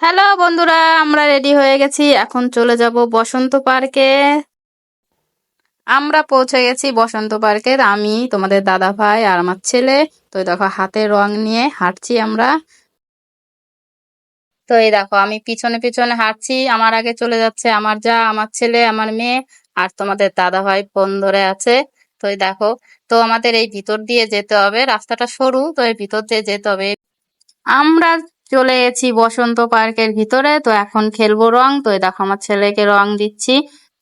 Hello বন্ধুরা, আমরা ready হয়ে গেছি। এখন চলে যাব বসন্ত পার্কে। আমরা পৌঁছে গেছি বসন্ত পার্কে আমি, তোমাদের দাদা ভাই আর আমার ছেলে। তো দেখো হাতে রং নিয়ে হাঁটছি আমরা। তো এই দেখো, আমি পিছনে পিছনে হাঁটছি। আমার আগে চলে যাচ্ছে আমার যা, আমার ছেলে, আমার মেয়ে আর তোমাদের দাদা ভাই ফোন ধরে আছে। তো দেখো, তো আমাদের এই ভিতর দিয়ে যেতে হবে। রাস্তাটা সরু, তো এই ভিতর দিয়ে যেতে হবে। আমরা চলে গেছি বসন্ত পার্কের ভিতরে। তো এখন খেলব রং। তো দেখো আমার ছেলেকে রং দিচ্ছি।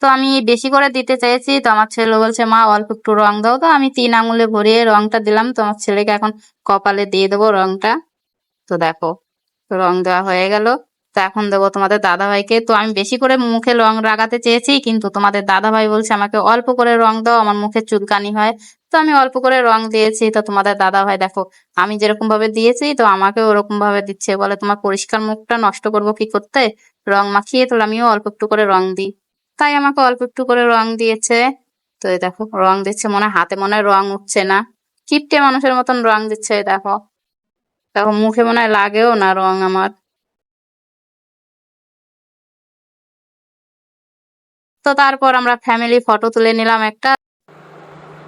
তো আমি বেশি করে দিতে চাইছি। তো আমার ছেলে বলছে, মা, অল্প একটু রং দাও তো। আমি তিন আঙুলে ভরিয়ে রংটা দিলাম। তো আমার ছেলেকে এখন কপালে দিয়ে দেবো রংটা। তো দেখো, রং দেওয়া হয়ে গেল। তো এখন দেবো তোমাদের দাদা ভাইকে তো আমি বেশি করে মুখে রং লাগাতে চেয়েছি, কিন্তু তোমাদের দাদা ভাই বলছে আমাকে অল্প করে রং দাও, আমার মুখে চুলকানি হয়। তো আমি অল্প করে রং দিয়েছি, তো তোমাদের দাদা ভাই দেখো, আমি যেরকম ভাবে দিয়েছি, তো আমাকে ওরকম ভাবে দিচ্ছে। বলে তোমার পরিষ্কার মুখটা নষ্ট করব কি করতে? রং মাখিয়ে তো আমিও অল্প একটু করে রং দিই। তাই আমাকে অল্প একটু করে রং দিয়েছে। তো এই দেখো, রং দিচ্ছে মনে হাতে মনে হয় রং উঠছে না। কিপটে মানুষের মতন রং দিচ্ছে দেখো। দেখো, মুখে মনে হয় লাগেও না রং আমার। তো তারপর আমরা ফ্যামিলি ফটো তুলে নিলাম একটা।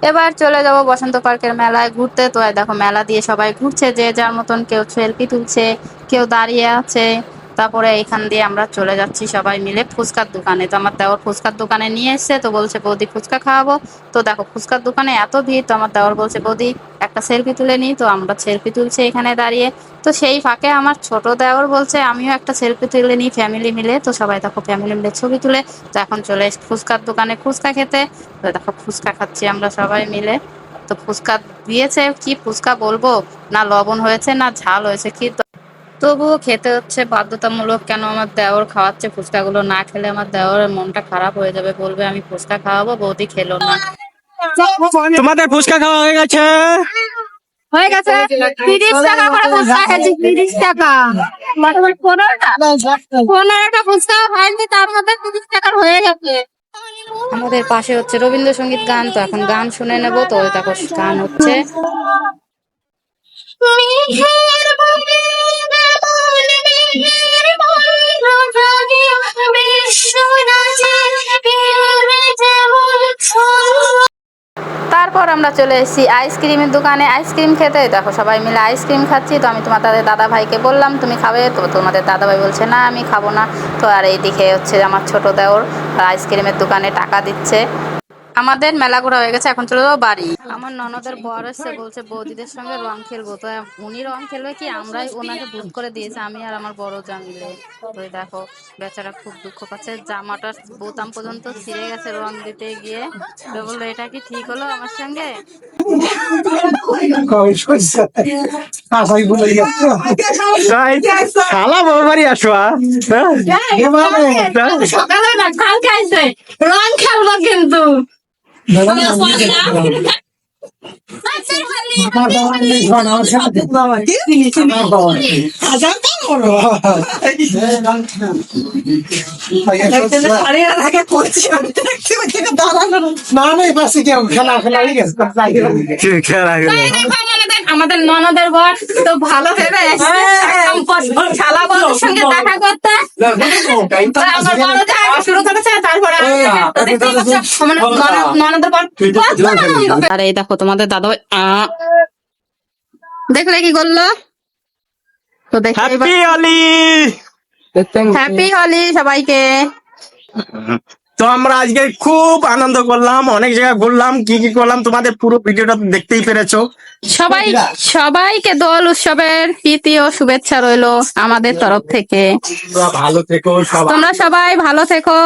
এবার চলে যাব বসন্ত পার্কের মেলায় ঘুরতে। তো দেখো, মেলা দিয়ে সবাই ঘুরছে, যে যার মতন কেউ সেলফি তুলছে, কেউ দাঁড়িয়ে আছে। তারপরে এখান দিয়ে আমরা চলে যাচ্ছি সবাই মিলে ফুচকার দোকানে। তো আমার দেওয়ার ফুচকার দোকানে নিয়ে এসছে, তো বলছে, বৌদি, ফুচকা খাওয়াবো? তো দেখো, ফুচকার দোকানে এত ভিড়, তো আমার দেওয়ার বলছে, বৌদি, একটা সেলফি তুলে নিই। তো আমরা সেলফি তুলছি এখানে দাঁড়িয়ে। তো সেই ফাঁকে আমার ছোট দেওর বলছে, আমিও একটা সেলফি তুলে নিই ফ্যামিলি মিলে। তো সবাই দেখো, ফ্যামিলি মিলে ছবি তুলে, তো এখন চলে এসেছি ফুচকার দোকানে ফুচকা খেতে। তো দেখো, ফুচকা খাচ্ছি আমরা সবাই মিলে। তো ফুচকা দিয়েছে, কি ফুচকা বলব? না লবণ হয়েছে, না ঝাল হয়েছে, কি তবুও খেতে হচ্ছে বাধ্যতামূলক কেন আমার দেওর খাওয়াচ্ছে ফুচকাগুলো না খেলে আমার দেওরের মনটা খারাপ হয়ে যাবে বলবে আমি ফুচকা খাওয়াবো বৌদি খেলো না। তোমাদের ফুচকা খাওয়া হয়ে গেছে? হয়ে গেছে। তিরিশ টাকা করে ফুচকা খেয়েছি তিরিশ টাকা। পনেরোটা? পনেরোটা ফুচকা হয়নি তার মধ্যে তিরিশ টাকার হয়ে গেছে। আমাদের পাশে হচ্ছে রবীন্দ্রসঙ্গীত গান তো এখন গান শুনে নেব তো দেখো গান হচ্ছে। তারপর আমরা চলে এসেছি আইসক্রিমের দোকানে। আইসক্রিম খেতে, দেখো সবাই মিলে আইসক্রিম খাচ্ছি। তো আমি তোমার তাদের দাদা ভাইকে বললাম, তুমি খাবে? তো তোমাদের দাদা ভাই বলছে, না, আমি খাব না। তো আর এইদিকে হচ্ছে আমার ছোটো দেওর আইসক্রিমের দোকানে টাকা দিচ্ছে। আমাদের মেলা ঘোরা হয়ে গেছে, এখন চলে যাব বাড়ি। আমার ননদের বর এসে বলছে, বৌদিদের সঙ্গে রং খেলব। তো উনি রং খেলবে কি? আমরাই ওনাকে বুক করে দিয়েছে, আমি আর আমার বড় মিলে তো দেখো, বেচারা খুব দুঃখ পাচ্ছে। জামাটার বোতাম পর্যন্ত ছিঁড়ে গেছে রং দিতে গিয়ে। তো বলল, এটা কি ঠিক হলো আমার সঙ্গে? রং খেলব কিন্তু। কি খেলা গেল আমাদের ননদের বর তো ভালো ভেবে এসছে। খেলা বন্ধুর সঙ্গে দেখা করতে। আমার বড় শুরু করেছে তারপরে ননদের বর আর এই দেখো তোমাদের দাদা। দেখলে কি করল? তো দেখো হ্যাপি অলি হ্যাপি হলি সবাইকে। তো আমরা আজকে খুব আনন্দ করলাম অনেক জায়গায় ঘুরলাম কি কি করলাম তোমাদের পুরো ভিডিওটা তো দেখতেই পেরেছ। সবাই সবাইকে দোল উৎসবের প্রীতি ও শুভেচ্ছা রইল আমাদের তরফ থেকে। ভালো থেকো তোমরা সবাই ভালো থেকো।